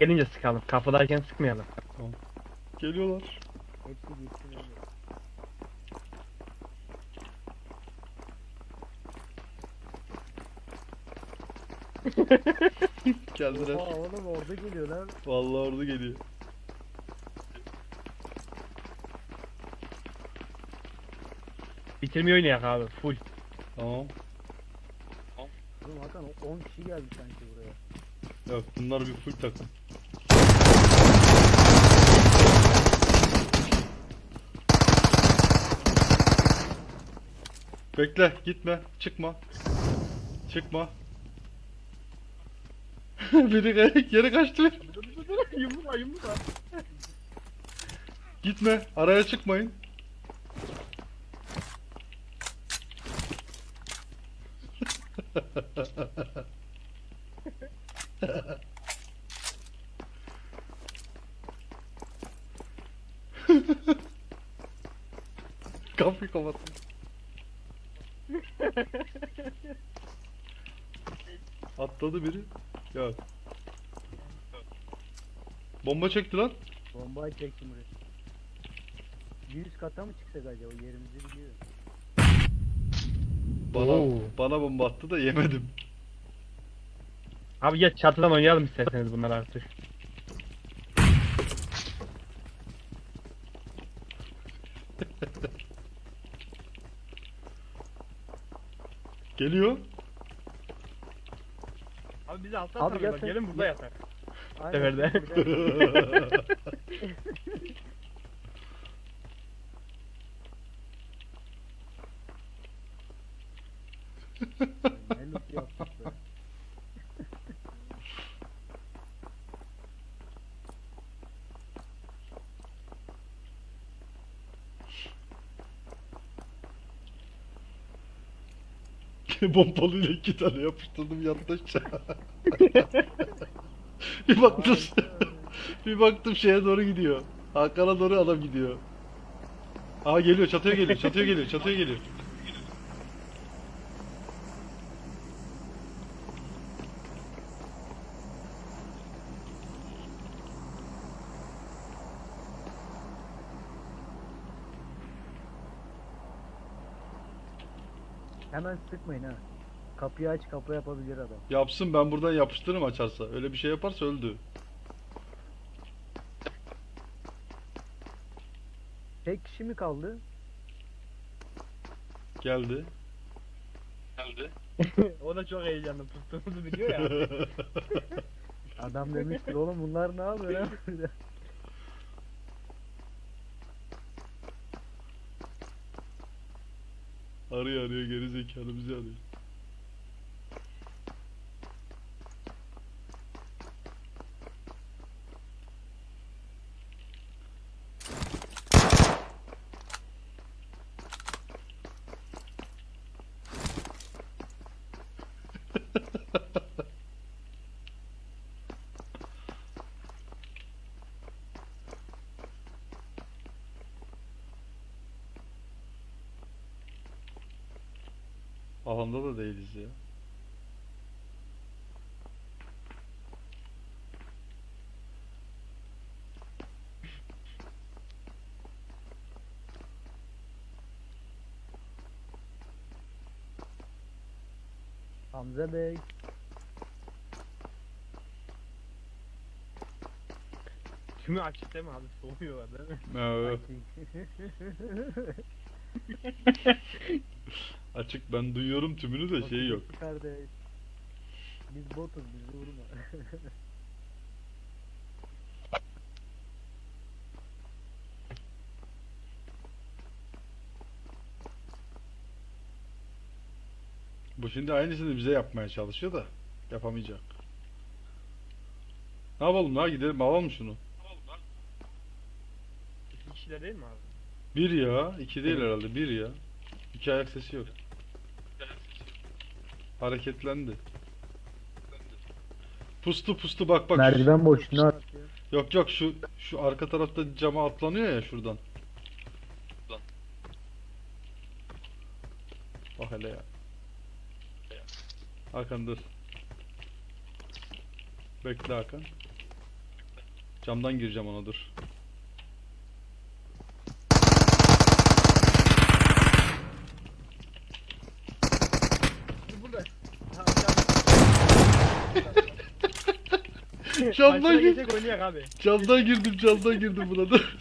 Gelince sıkalım. Kapıdayken sıkmayalım. Geliyorlar. Hepsi gitsin. Geldiler. Oha oğlum orada geliyor lan. Vallahi orada geliyor. Bitirmeyi oynayak abi. Full. Tamam. Oğlum Hakan 10 kişi geldi sanki buraya. Yok bunlar bir full takım. Bekle gitme çıkma. Çıkma. Biri geri, kaçtı. yumruğa yumruğa. Gitme araya çıkmayın. Kapıyı kapattım. Atladı biri. Ya. Bomba çekti lan. Bombayı çektim buraya. 100 kata mı çıksak acaba yerimizi biliyor. Bana, Oo. bana bomba attı da yemedim. Abi geç çatıdan oynayalım isterseniz bunlar artık. Geliyor. Abi bizi alttan Abi tanıyorlar. gel sen- Gelin burada yatar. Aynen. Ne loot yaptık be. Pompalıyla iki tane yapıştırdım aşağı. bir baktım bir baktım şeye doğru gidiyor. Hakan'a doğru adam gidiyor. Aa geliyor çatıya geliyor çatıya geliyor çatıya geliyor. Hemen sıkmayın ha. Kapıyı aç kapı yapabilir adam. Yapsın ben buradan yapıştırırım açarsa. Öyle bir şey yaparsa öldü. Tek kişi mi kaldı? Geldi. o da çok heyecanlı tuttuğumuzu biliyor ya. Adam demiştir oğlum bunlar ne yapıyor lan? arıyor arıyor geri zekalı bizi arıyor. Alanda da değiliz ya. Hamza Bey. Tümü açık değil mi abi? Soğuyorlar değil mi? Evet. Açık ben duyuyorum tümünü de şey yok. Kardeş. Biz botuz bizi vurma. Bu şimdi aynısını bize yapmaya çalışıyor da yapamayacak. Ne yapalım la gidelim alalım şunu. İki kişiler değil mi abi? Bir ya, iki değil herhalde bir ya. İki ayak sesi yok. Hareketlendi. Pustu pustu bak bak. Merdiven boşluğuna atıyor. Yok yok şu şu arka tarafta cama atlanıyor ya şuradan. Bak hele ya. Hakan dur. Bekle Hakan. Camdan gireceğim ona dur. Burada. Ha, Camdan Başına gir. geçecek oynayak abi. Camdan girdim camdan girdim buna dur.